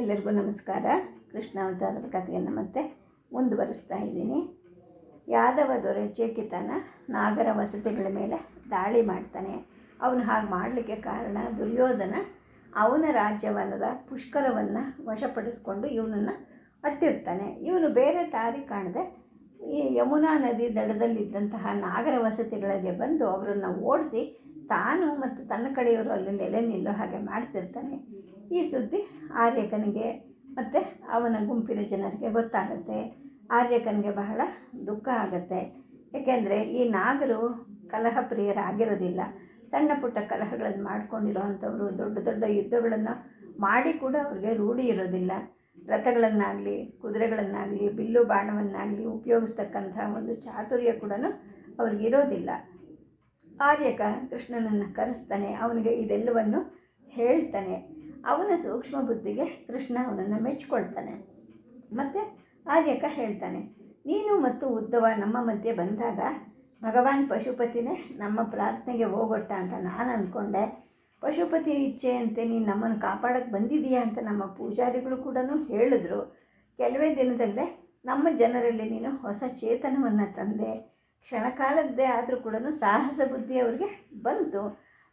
ಎಲ್ಲರಿಗೂ ನಮಸ್ಕಾರ. ಕೃಷ್ಣ ಅವತಾರದ ಕಥೆಯನ್ನು ಮತ್ತೆ ಮುಂದುವರಿಸ್ತಾ ಇದ್ದೀನಿ. ಯಾದವ ದೊರೆ ಚೇಕಿತನ ನಾಗರ ವಸತಿಗಳ ಮೇಲೆ ದಾಳಿ ಮಾಡ್ತಾನೆ. ಅವನು ಹಾಗೆ ಮಾಡಲಿಕ್ಕೆ ಕಾರಣ ದುರ್ಯೋಧನ ಅವನ ರಾಜ್ಯವನ್ನದ ಪುಷ್ಕರವನ್ನು ವಶಪಡಿಸ್ಕೊಂಡು ಇವನನ್ನು ಅಟ್ಟಿರ್ತಾನೆ. ಇವನು ಬೇರೆ ದಾರಿ ಕಾಣದೆ ಈ ಯಮುನಾ ನದಿ ದಡದಲ್ಲಿದ್ದಂತಹ ನಾಗರ ವಸತಿಗಳಿಗೆ ಬಂದು ಅವರನ್ನು ಓಡಿಸಿ ತಾನು ಮತ್ತು ತನ್ನ ಕಡೆಯವರು ಅಲ್ಲಿ ನೆಲೆ ನಿಲ್ಲೋ ಹಾಗೆ ಮಾಡ್ತಿರ್ತಾನೆ. ಈ ಸುದ್ದಿ ಆರ್ಯಕನಿಗೆ ಮತ್ತು ಅವನ ಗುಂಪಿನ ಜನರಿಗೆ ಗೊತ್ತಾಗುತ್ತೆ. ಆರ್ಯಕನಿಗೆ ಬಹಳ ದುಃಖ ಆಗುತ್ತೆ. ಏಕೆಂದರೆ ಈ ನಾಗರು ಕಲಹ ಪ್ರಿಯರಾಗಿರೋದಿಲ್ಲ ಸಣ್ಣ ಪುಟ್ಟ ಕಲಹಗಳನ್ನು ಮಾಡ್ಕೊಂಡಿರೋ ಅಂಥವ್ರು ದೊಡ್ಡ ದೊಡ್ಡ ಯುದ್ಧಗಳನ್ನು ಮಾಡಿ ಕೂಡ ಅವ್ರಿಗೆ ರೂಢಿ ಇರೋದಿಲ್ಲ. ರಥಗಳನ್ನಾಗಲಿ, ಕುದುರೆಗಳನ್ನಾಗಲಿ, ಬಿಲ್ಲು ಬಾಣವನ್ನಾಗಲಿ ಉಪಯೋಗಿಸ್ತಕ್ಕಂಥ ಒಂದು ಚಾತುರ್ಯ ಕೂಡ ಅವ್ರಿಗಿರೋದಿಲ್ಲ. ಆರ್ಯಕ ಕೃಷ್ಣನನ್ನು ಕರೆಸ್ತಾನೆ, ಅವನಿಗೆ ಇದೆಲ್ಲವನ್ನು ಹೇಳ್ತಾನೆ. ಅವನ ಸೂಕ್ಷ್ಮ ಬುದ್ಧಿಗೆ ಕೃಷ್ಣ ಅವನನ್ನು ಮೆಚ್ಕೊಳ್ತಾನೆ. ಮತ್ತು ಆರ್ಯಕ ಹೇಳ್ತಾನೆ, ನೀನು ಮತ್ತು ಉದ್ದವ ನಮ್ಮ ಮಧ್ಯೆ ಬಂದಾಗ ಭಗವಾನ್ ಪಶುಪತಿನೇ ನಮ್ಮ ಪ್ರಾರ್ಥನೆಗೆ ಹೋಗೊಟ್ಟ ಅಂತ ನಾನು ಅಂದ್ಕೊಂಡೆ ಪಶುಪತಿ ಇಚ್ಛೆಯಂತೆ ನೀನು ನಮ್ಮನ್ನು ಕಾಪಾಡೋಕ್ಕೆ ಬಂದಿದೀಯಾ ಅಂತ ನಮ್ಮ ಪೂಜಾರಿಗಳು ಕೂಡ ಹೇಳಿದ್ರು. ಕೆಲವೇ ದಿನದಲ್ಲೇ ನಮ್ಮ ಜನರಲ್ಲಿ ನೀನು ಹೊಸ ಚೇತನವನ್ನು ತಂದೆ. ಕ್ಷಣಕಾಲದ್ದೇ ಆದರೂ ಕೂಡ ಸಾಹಸ ಬುದ್ಧಿ ಅವರಿಗೆ ಬಂತು.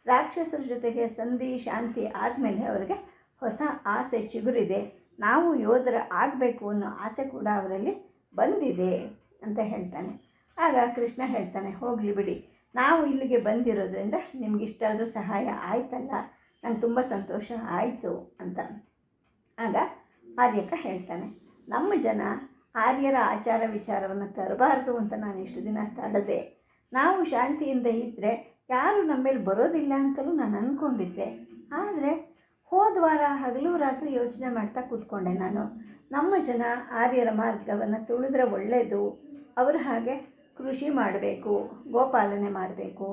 ರಾಕ್ಷಸರ ಜೊತೆಗೆ ಸಂಧಿ, ಶಾಂತಿ ಆದಮೇಲೆ ಅವರಿಗೆ ಹೊಸ ಆಸೆ ಚಿಗುರಿದೆ. ನಾವು ಯೋಧರ ಆಗಬೇಕು ಅನ್ನೋ ಆಸೆ ಕೂಡ ಅವರಲ್ಲಿ ಬಂದಿದೆ ಅಂತ ಹೇಳ್ತಾನೆ. ಆಗ ಕೃಷ್ಣ ಹೇಳ್ತಾನೆ, ಹೋಗಲಿ ಬಿಡಿ. ನಾವು ಇಲ್ಲಿಗೆ ಬಂದಿರೋದ್ರಿಂದ ನಿಮ್ಗೆ ಇಷ್ಟಾದರೂ ಸಹಾಯ ಆಯ್ತಲ್ಲ? ನಂಗೆ ತುಂಬ ಸಂತೋಷ ಆಯಿತು ಅಂತ. ಆಗ ಆರ್ಯಕ ಹೇಳ್ತಾನೆ, ನಮ್ಮ ಜನ ಆರ್ಯರ ಆಚಾರ ವಿಚಾರವನ್ನು ತರಬಾರ್ದು ಅಂತ ನಾನು ಇಷ್ಟು ದಿನ ತಡೆದೆ. ನಾವು ಶಾಂತಿಯಿಂದ ಇದ್ದರೆ ಯಾರು ನಮ್ಮ ಮೇಲೆ ಬರೋದಿಲ್ಲ ಅಂತಲೂ ನಾನು ಅಂದ್ಕೊಂಡಿದ್ದೆ ಆದರೆ ಹೋದ ವಾರ ಹಗಲು ರಾತ್ರಿ ಯೋಚನೆ ಮಾಡ್ತಾ ಕೂತ್ಕೊಂಡೆ ನಾನು. ನಮ್ಮ ಜನ ಆರ್ಯರ ಮಾರ್ಗವನ್ನು ತುಳಿದ್ರೆ ಒಳ್ಳೆಯದು ಅವರ ಹಾಗೆ ಕೃಷಿ ಮಾಡಬೇಕು, ಗೋಪಾಲನೆ ಮಾಡಬೇಕು,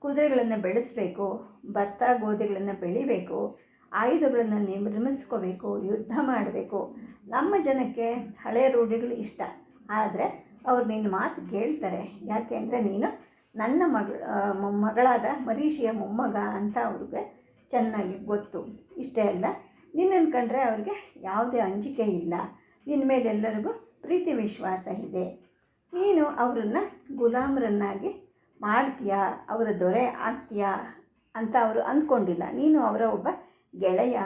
ಕುದುರೆಗಳನ್ನು ಬೆಳೆಸಬೇಕು, ಭತ್ತ ಗೋಧಿಗಳನ್ನು ಬೆಳಿಬೇಕು ಆಯುಧಗಳನ್ನು ನಿರ್ಮಿಸ್ಕೋಬೇಕು, ಯುದ್ಧ ಮಾಡಬೇಕು. ನಮ್ಮ ಜನಕ್ಕೆ ಹಳೆಯ ರೂಢಿಗಳು ಇಷ್ಟ. ಆದರೆ ಅವ್ರು ನಿನ್ನ ಮಾತು ಕೇಳ್ತಾರೆ. ಯಾಕೆ ಅಂದರೆ ನೀನು ನನ್ನ ಮಗಳ ಮಗಳಾದ ಮರೀಷಿಯ ಮೊಮ್ಮಗ ಅಂತ ಅವ್ರಿಗೆ ಚೆನ್ನಾಗಿ ಗೊತ್ತು. ಇಷ್ಟೇ ಅಲ್ಲ ನಿನ್ನನ್ನು ಕಂಡ್ರೆ ಅವ್ರಿಗೆ ಯಾವುದೇ ಅಂಜಿಕೆ ಇಲ್ಲ. ನಿನ್ನ ಮೇಲೆ ಎಲ್ಲರಿಗೂ ಪ್ರೀತಿ ವಿಶ್ವಾಸ ಇದೆ. ನೀನು ಅವರನ್ನು ಗುಲಾಮರನ್ನಾಗಿ ಮಾಡ್ತೀಯಾ? ಅವರ ದೊರೆ ಆಗ್ತೀಯಾ? ಅಂತ ಅವರು ಅಂದ್ಕೊಂಡಿಲ್ಲ. ನೀನು ಅವರ ಒಬ್ಬ ಗೆಳೆಯ,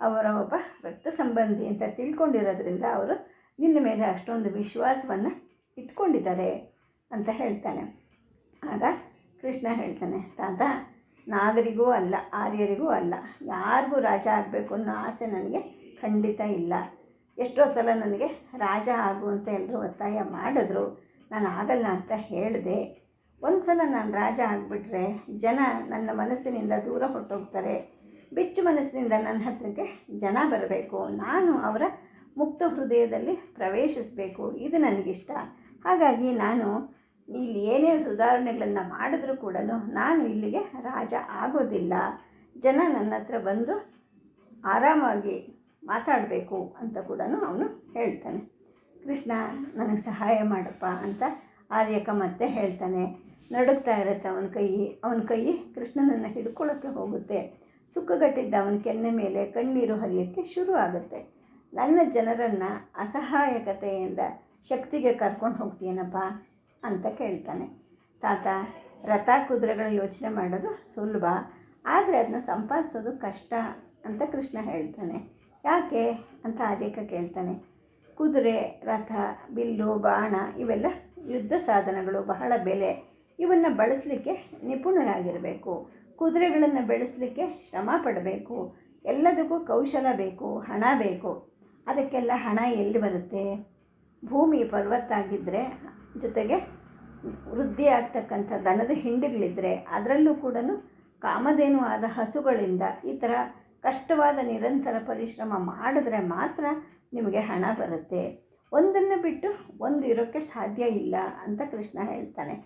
ಅವರ ಒಬ್ಬ ರಕ್ತ ಸಂಬಂಧಿ ಅಂತ ತಿಳ್ಕೊಂಡಿರೋದ್ರಿಂದ ಅವರು ನಿನ್ನ ಮೇಲೆ ಅಷ್ಟೊಂದು ವಿಶ್ವಾಸವನ್ನು ಇಟ್ಕೊಂಡಿದ್ದಾರೆ ಅಂತ ಹೇಳ್ತಾನೆ. ಆಗ ಕೃಷ್ಣ ಹೇಳ್ತಾನೆ, ತಾತ, ನಾಗರಿಗೂ ಅಲ್ಲ, ಆರ್ಯರಿಗೂ ಅಲ್ಲ, ಯಾರಿಗೂ ರಾಜ ಆಗಬೇಕು ಅನ್ನೋ ಆಸೆ ನನಗೆ ಖಂಡಿತ ಇಲ್ಲ. ಎಷ್ಟೋ ಸಲ ನನಗೆ ರಾಜ ಆಗು ಅಂತ ಎಲ್ಲರೂ ಒತ್ತಾಯ ಮಾಡಿದ್ರು, ನಾನು ಆಗಲ್ಲ ಅಂತ ಹೇಳಿದೆ. ಒಂದು ಸಲ ನಾನು ರಾಜ ಆಗಿಬಿಟ್ರೆ ಜನ ನನ್ನ ಮನಸ್ಸಿನಿಂದ ದೂರ ಹೊರಟೋಗ್ತಾರೆ. ಬಿಚ್ಚು ಮನಸ್ಸಿನಿಂದ ನನ್ನ ಹತ್ರಕ್ಕೆ ಜನ ಬರಬೇಕು. ನಾನು ಅವರ ಮುಕ್ತ ಹೃದಯದಲ್ಲಿ ಪ್ರವೇಶಿಸಬೇಕು. ಇದು ನನಗಿಷ್ಟ. ಹಾಗಾಗಿ ನಾನು ಇಲ್ಲಿ ಏನೇ ಸುಧಾರಣೆಗಳನ್ನು ಮಾಡಿದ್ರೂ ಕೂಡ ನಾನು ಇಲ್ಲಿಗೆ ರಾಜ ಆಗೋದಿಲ್ಲ. ಜನ ನನ್ನ ಹತ್ರ ಬಂದು ಆರಾಮಾಗಿ ಮಾತಾಡಬೇಕು ಅಂತ ಕೂಡ ಅವನು ಹೇಳ್ತಾನೆ. ಕೃಷ್ಣ, ನನಗೆ ಸಹಾಯ ಮಾಡಪ್ಪ ಅಂತ ಆರ್ಯಕ ಮತ್ತೆ ಹೇಳ್ತಾನೆ. ನಡುಗ್ತಾ ಇರುತ್ತೆ ಅವನ ಕೈ ಅವನ ಕೈ ಕೃಷ್ಣನನ್ನು ಹಿಡ್ಕೊಳ್ಳೋಕ್ಕೆ ಹೋಗುತ್ತೆ. ಸುಕ್ಕಗಟ್ಟಿದ್ದ ಅವನ ಕೆನ್ನೆ ಮೇಲೆ ಕಣ್ಣೀರು ಹರಿಯೋಕ್ಕೆ ಶುರು ಆಗುತ್ತೆ ನನ್ನ ಜನರನ್ನು ಅಸಹಾಯಕತೆಯಿಂದ ಶಕ್ತಿಗೆ ಕರ್ಕೊಂಡು ಹೋಗ್ತೀಯನಪ್ಪ ಅಂತ ಕೇಳ್ತಾನೆ. ತಾತ, ರಥ ಕುದುರೆಗಳ ಯೋಚನೆ ಮಾಡೋದು ಸುಲಭ, ಆದರೆ ಅದನ್ನ ಸಂಪಾದಿಸೋದು ಕಷ್ಟ ಅಂತ ಕೃಷ್ಣ ಹೇಳ್ತಾನೆ. ಯಾಕೆ ಅಂತ ಆರ್ಯಕ ಕೇಳ್ತಾನೆ. ಕುದುರೆ, ರಥ, ಬಿಲ್ಲು, ಬಾಣ ಇವೆಲ್ಲ ಯುದ್ಧ ಸಾಧನಗಳು ಬಹಳ ಬೆಲೆ. ಇವನ್ನು ಬಳಸಲಿಕ್ಕೆ ನಿಪುಣರಾಗಿರಬೇಕು. ಕುದುರೆಗಳನ್ನು ಬೆಳೆಸಲಿಕ್ಕೆ ಶ್ರಮ ಪಡಬೇಕು. ಎಲ್ಲದಕ್ಕೂ ಕೌಶಲ ಬೇಕು, ಹಣ ಬೇಕು. ಅದಕ್ಕೆಲ್ಲ ಹಣ ಎಲ್ಲಿ ಬರುತ್ತೆ? ಭೂಮಿ ಪರ್ವತ್ತಾಗಿದ್ದರೆ ಜೊತೆಗೆ ವೃದ್ಧಿ ಆಗ್ತಕ್ಕಂಥ ದನದ ಹಿಂಡುಗಳಿದ್ದರೆ ಅದರಲ್ಲೂ ಕೂಡ ಕಾಮಧೇನು ಆದ ಹಸುಗಳಿಂದ ಈ ಥರ ಕಷ್ಟವಾದ ನಿರಂತರ ಪರಿಶ್ರಮ ಮಾಡಿದ್ರೆ ಮಾತ್ರ ನಿಮಗೆ ಹಣ ಬರುತ್ತೆ. ಒಂದನ್ನು ಬಿಟ್ಟು ಒಂದು ಇರೋಕ್ಕೆ ಸಾಧ್ಯ ಇಲ್ಲ ಅಂತ ಕೃಷ್ಣ ಹೇಳ್ತಾನೆ.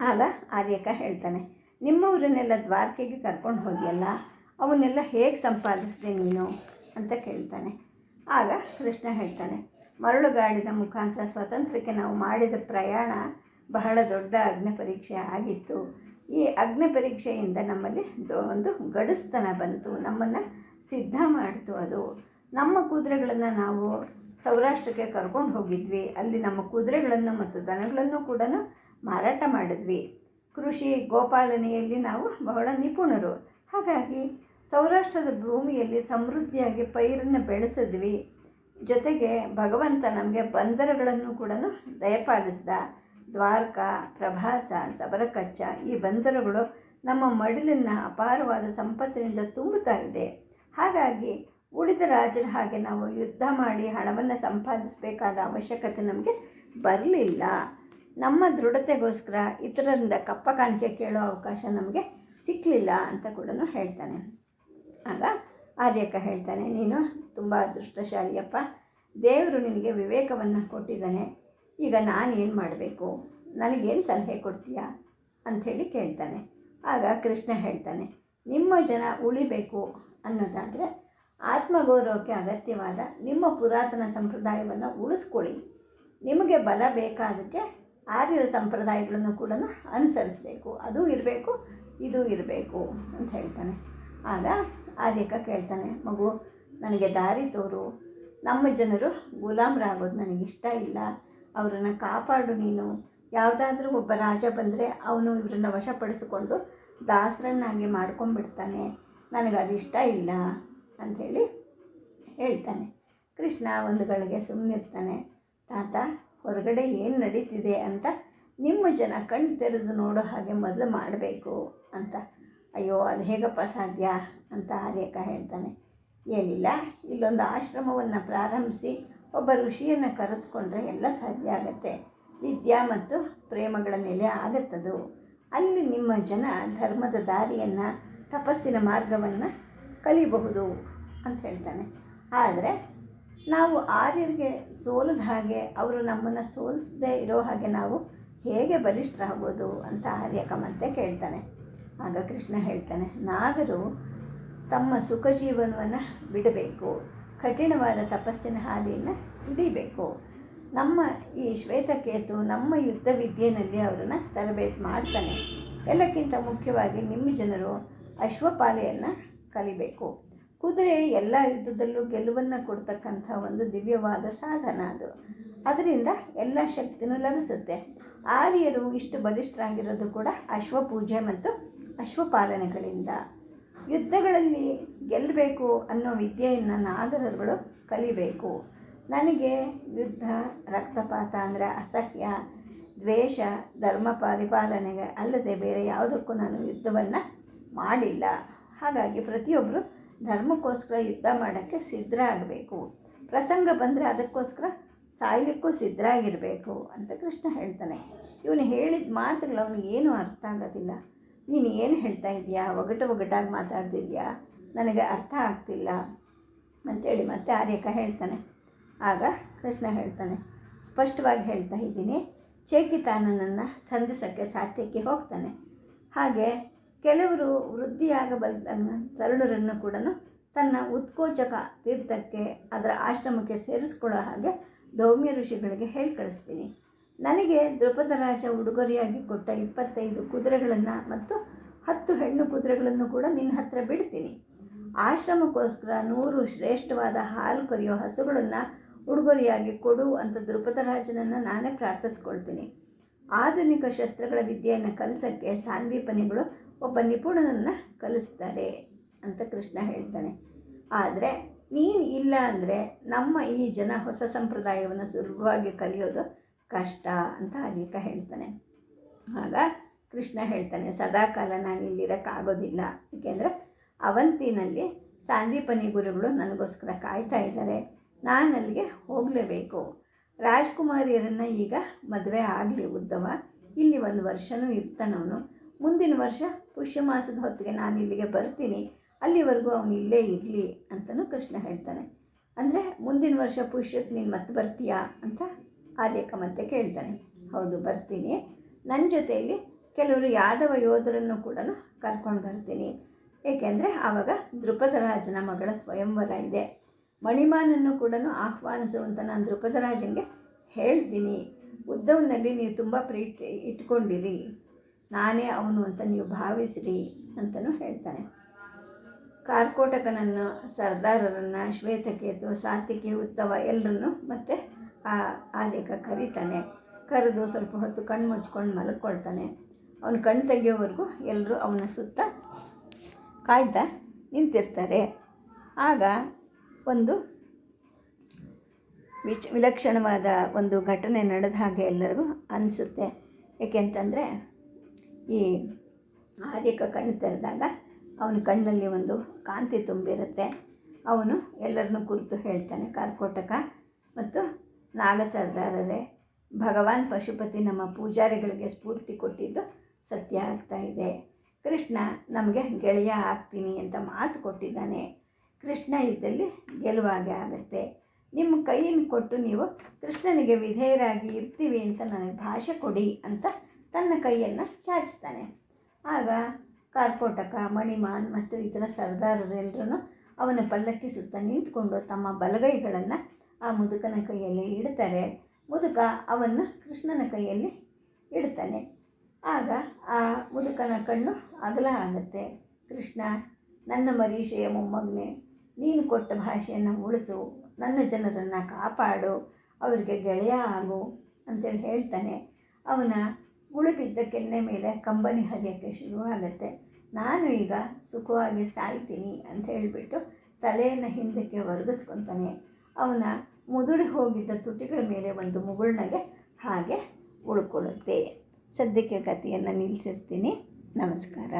ಆಗ ಆರ್ಯಕ ಹೇಳ್ತಾನೆ ನಿಮ್ಮವರನ್ನೆಲ್ಲ ದ್ವಾರಕೆಗೆ ಕರ್ಕೊಂಡು ಹೋಗಿಯಲ್ಲ ಅವನ್ನೆಲ್ಲ ಹೇಗೆ ಸಂಪಾದಿಸಿದೆ ನೀನು? ಅಂತ ಕೇಳ್ತಾನೆ. ಆಗ ಕೃಷ್ಣ ಹೇಳ್ತಾನೆ, ಮರಳುಗಾಡಿನ ಮುಖಾಂತರ ಸ್ವಾತಂತ್ರ್ಯಕ್ಕೆ ನಾವು ಮಾಡಿದ ಪ್ರಯಾಣ ಬಹಳ ದೊಡ್ಡ ಅಗ್ನಿ ಪರೀಕ್ಷೆ ಆಗಿತ್ತು. ಈ ಅಗ್ನಿ ಪರೀಕ್ಷೆಯಿಂದ ನಮ್ಮಲ್ಲಿ ಒಂದು ಗಡಸ್ತನ ಬಂತು. ನಮ್ಮನ್ನು ಸಿದ್ಧ ಮಾಡಿತು ಅದು. ನಮ್ಮ ಕುದುರೆಗಳನ್ನು ನಾವು ಸೌರಾಷ್ಟ್ರಕ್ಕೆ ಕರ್ಕೊಂಡು ಹೋಗಿದ್ವಿ. ಅಲ್ಲಿ ನಮ್ಮ ಕುದುರೆಗಳನ್ನು ಮತ್ತು ದನಗಳನ್ನು ಕೂಡ ಮಾರಾಟ ಮಾಡಿದ್ವಿ. ಕೃಷಿ ಗೋಪಾಲನೆಯಲ್ಲಿ ನಾವು ಬಹಳ ನಿಪುಣರು. ಹಾಗಾಗಿ ಸೌರಾಷ್ಟ್ರದ ಭೂಮಿಯಲ್ಲಿ ಸಮೃದ್ಧಿಯಾಗಿ ಪೈರನ್ನು ಬೆಳೆಸಿದ್ವಿ. ಜೊತೆಗೆ ಭಗವಂತ ನಮಗೆ ಬಂದರುಗಳನ್ನು ಕೂಡ ದಯಪಾಲಿಸಿದ. ದ್ವಾರಕಾ, ಪ್ರಭಾಸ, ಸಬರಕಚ್ಚ ಈ ಬಂದರುಗಳು ನಮ್ಮ ಮಡಿಲನ್ನು ಅಪಾರವಾದ ಸಂಪತ್ತಿನಿಂದ ತುಂಬುತ್ತಾ ಇದೆ. ಹಾಗಾಗಿ ಉಳಿದ ರಾಜರ ಹಾಗೆ ನಾವು ಯುದ್ಧ ಮಾಡಿ ಹಣವನ್ನು ಸಂಪಾದಿಸಬೇಕಾದ ಅವಶ್ಯಕತೆ ನಮಗೆ ಬರಲಿಲ್ಲ. ನಮ್ಮ ದೃಢತೆಗೋಸ್ಕರ ಇತರರಿಂದ ಕಪ್ಪ ಕಾಣಿಕೆ ಕೇಳೋ ಅವಕಾಶ ನಮಗೆ ಸಿಕ್ಕಲಿಲ್ಲ ಅಂತ ಕೂಡ ಹೇಳ್ತಾನೆ. ಆಗ ಆರ್ಯಕ್ಕ ಹೇಳ್ತಾನೆ, ನೀನು ತುಂಬ ಅದೃಷ್ಟಶಾಲಿಯಪ್ಪ ದೇವರು ನಿನಗೆ ವಿವೇಕವನ್ನು ಕೊಟ್ಟಿದ್ದಾನೆ, ಈಗ ನಾನು ಏನು ಮಾಡಬೇಕು? ನನಗೇನು ಸಲಹೆ ಕೊಡ್ತೀಯಾ? ಅಂಥೇಳಿ ಕೇಳ್ತಾನೆ. ಆಗ ಕೃಷ್ಣ ಹೇಳ್ತಾನೆ, ನಿಮ್ಮ ಜನ ಉಳಿಬೇಕು ಅನ್ನೋದಾದರೆ ಆತ್ಮಗೌರವಕ್ಕೆ ಅಗತ್ಯವಾದ ನಿಮ್ಮ ಪುರಾತನ ಸಂಪ್ರದಾಯವನ್ನು ಉಳಿಸ್ಕೊಳ್ಳಿ. ನಿಮಗೆ ಬಲ ಬೇಕಾದಕ್ಕೆ ಆರ್ಯರ ಸಂಪ್ರದಾಯಗಳನ್ನು ಕೂಡ ಅನುಸರಿಸಬೇಕು. ಅದು ಇರಬೇಕು, ಇದು ಇರಬೇಕು ಅಂತ ಹೇಳ್ತಾನೆ. ಆಗ ಆರ್ಯಕ ಕೇಳ್ತಾನೆ, ಮಗು, ನನಗೆ ದಾರಿ ತೋರು. ನಮ್ಮ ಜನರು ಗುಲಾಮರಾಗೋದು ನನಗಿಷ್ಟ ಇಲ್ಲ. ಅವರನ್ನು ಕಾಪಾಡು ನೀನು. ಯಾವುದಾದ್ರೂ ಒಬ್ಬ ರಾಜ ಬಂದರೆ ಅವನು ಇವರನ್ನ ವಶಪಡಿಸಿಕೊಂಡು ದಾಸರನ್ನಾಗಿ ಮಾಡ್ಕೊಂಡ್ಬಿಡ್ತಾನೆ. ನನಗೆ ಅದು ಇಷ್ಟ ಇಲ್ಲ ಅಂಥೇಳಿ ಹೇಳ್ತಾನೆ. ಕೃಷ್ಣ ಒಂದು ಗಳಿಗೆ ಸುಮ್ಮನಿರ್ತಾನೆ ತಾತ ಹೊರಗಡೆ ಏನು ನಡೀತಿದೆ ಅಂತ ನಿಮ್ಮ ಜನ ಕಣ್ಣು ತೆರೆದು ನೋಡೋ ಹಾಗೆ ಮೊದಲು ಮಾಡಬೇಕು ಅಂತ. ಅಯ್ಯೋ, ಅದು ಹೇಗಪ್ಪ ಸಾಧ್ಯ ಅಂತ ಆರ್ಯಕ ಹೇಳ್ತಾನೆ. ಏನಿಲ್ಲ, ಇಲ್ಲೊಂದು ಆಶ್ರಮವನ್ನು ಪ್ರಾರಂಭಿಸಿ ಒಬ್ಬ ಋಷಿಯನ್ನು ಕರೆಸ್ಕೊಂಡ್ರೆ ಎಲ್ಲ ಸಾಧ್ಯ ಆಗತ್ತೆ. ವಿದ್ಯಾ ಮತ್ತು ಪ್ರೇಮಗಳ ಮೇಲೆ ಆಗತ್ತದು. ಅಲ್ಲಿ ನಿಮ್ಮ ಜನ ಧರ್ಮದ ದಾರಿಯನ್ನು, ತಪಸ್ಸಿನ ಮಾರ್ಗವನ್ನು ಕಲಿಬಹುದು ಅಂತ ಹೇಳ್ತಾನೆ. ಆದರೆ ನಾವು ಆರ್ಯರಿಗೆ ಸೋಲದ ಹಾಗೆ ಅವರು ನಮ್ಮನ್ನು ಸೋಲಿಸದೇ ಇರೋ ಹಾಗೆ ನಾವು ಹೇಗೆ ಬಲಿಷ್ಠರಾಗ್ಬೋದು ಅಂತ ಆರ್ಯಕ ಮತ್ತೆ ಕೇಳ್ತಾನೆ. ಆಗ ಕೃಷ್ಣ ಹೇಳ್ತಾನೆ, ನಾಗರು ತಮ್ಮ ಸುಖ ಜೀವನವನ್ನು ಬಿಡಬೇಕು, ಕಠಿಣವಾದ ತಪಸ್ಸಿನ ಹಾದಿಯನ್ನು ಹಿಡಿಬೇಕು. ನಮ್ಮ ಈ ಶ್ವೇತಕೇತು ನಮ್ಮ ಯುದ್ಧ ವಿದ್ಯೆಯಲ್ಲಿ ಅವರನ್ನು ತರಬೇತಿ ಮಾಡ್ತಾನೆ. ಎಲ್ಲಕ್ಕಿಂತ ಮುಖ್ಯವಾಗಿ ನಿಮ್ಮ ಜನರು ಅಶ್ವಪಾಲೆಯನ್ನು ಕಲಿಬೇಕು. ಕುದುರೆ ಎಲ್ಲ ಯುದ್ಧದಲ್ಲೂ ಗೆಲುವನ್ನು ಕೊಡ್ತಕ್ಕಂಥ ಒಂದು ದಿವ್ಯವಾದ ಸಾಧನ ಅದು. ಅದರಿಂದ ಎಲ್ಲ ಶಕ್ತಿನೂ ಲಭಿಸುತ್ತೆ. ಆರ್ಯರು ಇಷ್ಟು ಬಲಿಷ್ಠರಾಗಿರೋದು ಕೂಡ ಅಶ್ವಪೂಜೆ ಮತ್ತು ಅಶ್ವಪಾಲನೆಗಳಿಂದ. ಯುದ್ಧಗಳಲ್ಲಿ ಗೆಲ್ಲಬೇಕು ಅನ್ನೋ ವಿದ್ಯೆಯನ್ನು ನಾಗರರುಗಳು ಕಲಿಬೇಕು. ನನಗೆ ಯುದ್ಧ, ರಕ್ತಪಾತ ಅಂದರೆ ಅಸಹ್ಯ, ದ್ವೇಷ, ಧರ್ಮ ಪರಿಪಾಲನೆಗೆ ಅಲ್ಲದೆ ಬೇರೆ ಯಾವುದಕ್ಕೂ ನಾನು ಯುದ್ಧವನ್ನು ಮಾಡಿಲ್ಲ. ಹಾಗಾಗಿ ಪ್ರತಿಯೊಬ್ಬರು ಧರ್ಮಕ್ಕೋಸ್ಕರ ಯುದ್ಧ ಮಾಡೋಕ್ಕೆ ಸಿದ್ಧರಾಗಬೇಕು ಪ್ರಸಂಗ ಬಂದರೆ ಅದಕ್ಕೋಸ್ಕರ ಸಾಯಲಿಕ್ಕೂ ಸಿದ್ಧರಾಗಿರಬೇಕು ಅಂತ ಕೃಷ್ಣ ಹೇಳ್ತಾನೆ. ಇವನು ಹೇಳಿದ ಮಾತುಗಳು ಅವನಿಗೆ ಏನೂ ಅರ್ಥ ಆಗೋದಿಲ್ಲ. ನೀನು ಏನು ಹೇಳ್ತಾ ಇದೆಯಾ ಒಗಟು ಒಗಟಾಗಿ ಮಾತಾಡ್ತಿದ್ಯಾ ನನಗೆ ಅರ್ಥ ಆಗ್ತಿಲ್ಲ ಅಂತೇಳಿ ಮತ್ತೆ ಆರ್ಯಕ ಹೇಳ್ತಾನೆ. ಆಗ ಕೃಷ್ಣ ಹೇಳ್ತಾನೆ, ಸ್ಪಷ್ಟವಾಗಿ ಹೇಳ್ತಾ ಇದ್ದೀನಿ, ಚೇಕಿತಾನನನ್ನು ಸಂಧಿಸೋಕ್ಕೆ ಸಾಧ್ಯಕ್ಕೆ ಹೋಗ್ತಾನೆ. ಹಾಗೆ ಕೆಲವರು ವೃದ್ಧಿಯಾಗಬಲ್ಲ ತರುಣರನ್ನು ಕೂಡ ತನ್ನ ಉತ್ಕೋಚಕ ತೀರ್ಥಕ್ಕೆ, ಅದರ ಆಶ್ರಮಕ್ಕೆ ಸೇರಿಸ್ಕೊಳ್ಳೋ ಹಾಗೆ ದೌಮ್ಯ ಋಷಿಗಳಿಗೆ ಹೇಳಿ ಕಳಿಸ್ತೀನಿ. ನನಗೆ ದ್ರುಪದ ರಾಜ ಉಡುಗೊರೆಯಾಗಿ ಕೊಟ್ಟ ಇಪ್ಪತ್ತೈದು ಕುದುರೆಗಳನ್ನು ಮತ್ತು ಹತ್ತು ಹೆಣ್ಣು ಕುದುರೆಗಳನ್ನು ಕೂಡ ನಿನ್ನ ಹತ್ರ ಬಿಡ್ತೀನಿ. ಆಶ್ರಮಕ್ಕೋಸ್ಕರ ನೂರು ಶ್ರೇಷ್ಠವಾದ ಹಾಲು ಕರೆಯೋ ಹಸುಗಳನ್ನು ಉಡುಗೊರೆಯಾಗಿ ಕೊಡು ಅಂತ ದ್ರುಪದರಾಜನನ್ನು ನಾನೇ ಪ್ರಾರ್ಥಿಸ್ಕೊಳ್ತೀನಿ. ಆಧುನಿಕ ಶಸ್ತ್ರಗಳ ವಿದ್ಯೆಯನ್ನು ಕಲಿಸೋಕ್ಕೆ ಸಾಂದೀಪನಿಗಳು ಒಬ್ಬ ನಿಪುಣನನ್ನು ಕಲಿಸ್ತಾರೆ ಅಂತ ಕೃಷ್ಣ ಹೇಳ್ತಾನೆ. ಆದರೆ ನೀನು ಇಲ್ಲ ಅಂದರೆ ನಮ್ಮ ಈ ಜನ ಹೊಸ ಸಂಪ್ರದಾಯವನ್ನು ಸುಲಭವಾಗಿ ಕಲಿಯೋದು ಕಷ್ಟ ಅಂತ ಅನೇಕ ಹೇಳ್ತಾನೆ. ಆಗ ಕೃಷ್ಣ ಹೇಳ್ತಾನೆ, ಸದಾಕಾಲ ನಾನು ಇಲ್ಲಿರೋಕ್ಕಾಗೋದಿಲ್ಲ ಏಕೆಂದರೆ ಅವಂತಿನಲ್ಲಿ ಸಾಂದೀಪನಿ ಗುರುಗಳು ನನಗೋಸ್ಕರ ಕಾಯ್ತಾ ಇದ್ದಾರೆ. ನಾನು ಅಲ್ಲಿಗೆ ಹೋಗಲೇಬೇಕು. ರಾಜ್ಕುಮಾರಿಯರನ್ನು ಈಗ ಮದುವೆ ಆಗಲಿ ಉದ್ದವ. ಇಲ್ಲಿ ಒಂದು ವರ್ಷವೂ ಇರ್ತಾನವನು. ಮುಂದಿನ ವರ್ಷ ಪುಷ್ಯ ಮಾಸದ ಹೊತ್ತಿಗೆ ನಾನು ಇಲ್ಲಿಗೆ ಬರ್ತೀನಿ. ಅಲ್ಲಿವರೆಗೂ ಅವನು ಇಲ್ಲೇ ಇರಲಿ ಅಂತಲೂ ಕೃಷ್ಣ ಹೇಳ್ತಾನೆ. ಅಂದರೆ ಮುಂದಿನ ವರ್ಷ ಪುಷ್ಯಕ್ಕೆ ನೀನು ಮತ್ತೆ ಬರ್ತೀಯಾ ಅಂತ ಆರ್ಯಕ ಮತ್ತೆ ಕೇಳ್ತಾನೆ. ಹೌದು, ಬರ್ತೀನಿ. ನನ್ನ ಜೊತೆಯಲ್ಲಿ ಕೆಲವರು ಯಾದವ ಯೋಧರನ್ನು ಕೂಡ ಕರ್ಕೊಂಡು ಬರ್ತೀನಿ. ಏಕೆಂದರೆ ಆವಾಗ ದೃಪದರಾಜನ ಮಗಳ ಸ್ವಯಂವರ ಇದೆ. ಮಣಿಮಾನನ್ನು ಕೂಡ ಆಹ್ವಾನಿಸುವಂತ ನಾನು ದೃಪದರಾಜನಿಗೆ ಹೇಳ್ತೀನಿ. ಉದ್ದವನಲ್ಲಿ ನೀವು ತುಂಬ ಪ್ರೀತಿ ಇಟ್ಕೊಂಡಿರಿ. ನಾನೇ ಅವನು ಅಂತ ನೀವು ಭಾವಿಸಿರಿ ಅಂತಲೂ ಹೇಳ್ತಾನೆ. ಕಾರ್ಕೋಟಕನನ್ನು, ಸರ್ದಾರರನ್ನು, ಶ್ವೇತಕೇತು, ಸಾತ್ವಿಕಿ, ಉತ್ತವ ಎಲ್ಲರನ್ನು ಮತ್ತೆ ಆ ಆಲೇಕ ಕರೀತಾನೆ. ಕರೆದು ಸ್ವಲ್ಪ ಹೊತ್ತು ಕಣ್ಣು ಮುಚ್ಕೊಂಡು ಮಲ್ಕೊಳ್ತಾನೆ. ಅವನ ಕಣ್ಣು ತೆಗೆಯೋವರೆಗೂ ಎಲ್ಲರೂ ಅವನ ಸುತ್ತ ಕಾಯ್ತಾ ನಿಂತಿರ್ತಾರೆ. ಆಗ ಒಂದು ವಿಚ್ ವಿಲಕ್ಷಣವಾದ ಒಂದು ಘಟನೆ ನಡೆದ ಹಾಗೆ ಎಲ್ಲರಿಗೂ ಅನಿಸುತ್ತೆ. ಏಕೆಂತಂದರೆ ಈ ಆರ್ಯಕ ಕಣ್ಣು ತೆರೆದಾಗ ಅವನ ಕಣ್ಣಲ್ಲಿ ಒಂದು ಕಾಂತಿ ತುಂಬಿರುತ್ತೆ. ಅವನು ಎಲ್ಲರನ್ನೂ ಕುರಿತು ಹೇಳ್ತಾನೆ, ಕಾರ್ಕೋಟಕ ಮತ್ತು ನಾಗ ಸರ್ದಾರರೇ ಭಗವಾನ್ ಪಶುಪತಿ ನಮ್ಮ ಪೂಜಾರಿಗಳಿಗೆ ಸ್ಫೂರ್ತಿ ಕೊಟ್ಟಿದ್ದು ಸತ್ಯ ಆಗ್ತಾ ಇದೆ. ಕೃಷ್ಣ, ನಮಗೆ ಗೆಳೆಯ ಆಗ್ತೀನಿ ಅಂತ ಮಾತು ಕೊಟ್ಟಿದ್ದಾನೆ. ಕೃಷ್ಣ ಇದ್ದಲ್ಲಿ ಗೆಲುವಾಗೆ ಆಗುತ್ತೆ. ನಿಮ್ಮ ಕೈಯನ್ನು ಕೊಟ್ಟು ನೀವು ಕೃಷ್ಣನಿಗೆ ವಿಧೇಯರಾಗಿ ಇರ್ತೀವಿ ಅಂತ ನನಗೆ ಭಾಷೆ ಕೊಡಿ ಅಂತ ತನ್ನ ಕೈಯನ್ನು ಚಾಚ್ತಾನೆ ಆಗ ಕಾರ್ಕೋಟಕ, ಮಣಿಮಾನ್ ಮತ್ತು ಇತರ ಸರ್ದಾರರೆಲ್ಲರೂ ಅವನ ಪಲ್ಲಕ್ಕಿ ಸುತ್ತ ನಿಂತ್ಕೊಂಡು ತಮ್ಮ ಬಲಗೈಗಳನ್ನು ಆ ಮುದುಕನ ಕೈಯಲ್ಲಿ ಇಡ್ತಾರೆ. ಮುದುಕ ಅವನ್ನು ಕೃಷ್ಣನ ಕೈಯಲ್ಲಿ ಇಡ್ತಾನೆ. ಆಗ ಆ ಮುದುಕನ ಕಣ್ಣು ಅಗಲ ಆಗುತ್ತೆ. ಕೃಷ್ಣ, ನನ್ನ ಮರೀಷೆಯ ಮೊಮ್ಮಗ್ನೆ, ನೀನು ಕೊಟ್ಟ ಭಾಷೆಯನ್ನು ಉಳಿಸು, ನನ್ನ ಜನರನ್ನು ಕಾಪಾಡು, ಅವರಿಗೆ ಗೆಳೆಯ ಆಗು ಅಂತೇಳಿ ಹೇಳ್ತಾನೆ. ಅವನ ಗುಳುಬಿದ್ದ ಕೆನ್ನೆ ಮೇಲೆ ಕಂಬನಿ ಹರಿಯೋಕ್ಕೆ ಶುರುವಾಗುತ್ತೆ. ನಾನು ಈಗ ಸುಖವಾಗಿ ಸಾಯ್ತೀನಿ ಅಂತ ಹೇಳಿಬಿಟ್ಟು ತಲೆಯನ್ನು ಹಿಂದಕ್ಕೆ ಒರಗಿಸ್ಕೊತಾನೆ. ಅವನ ಮುದುಡಿ ಹೋಗಿದ್ದ ತುಟಿಗಳ ಮೇಲೆ ಒಂದು ಮುಗುಳ್ನಗೆ ಹಾಗೆ ಉಳ್ಕೊಳ್ಳುತ್ತೆ. ಸದ್ಯಕ್ಕೆ ಕಥೆಯನ್ನು ನಿಲ್ಲಿಸಿರ್ತೀನಿ ನಮಸ್ಕಾರ.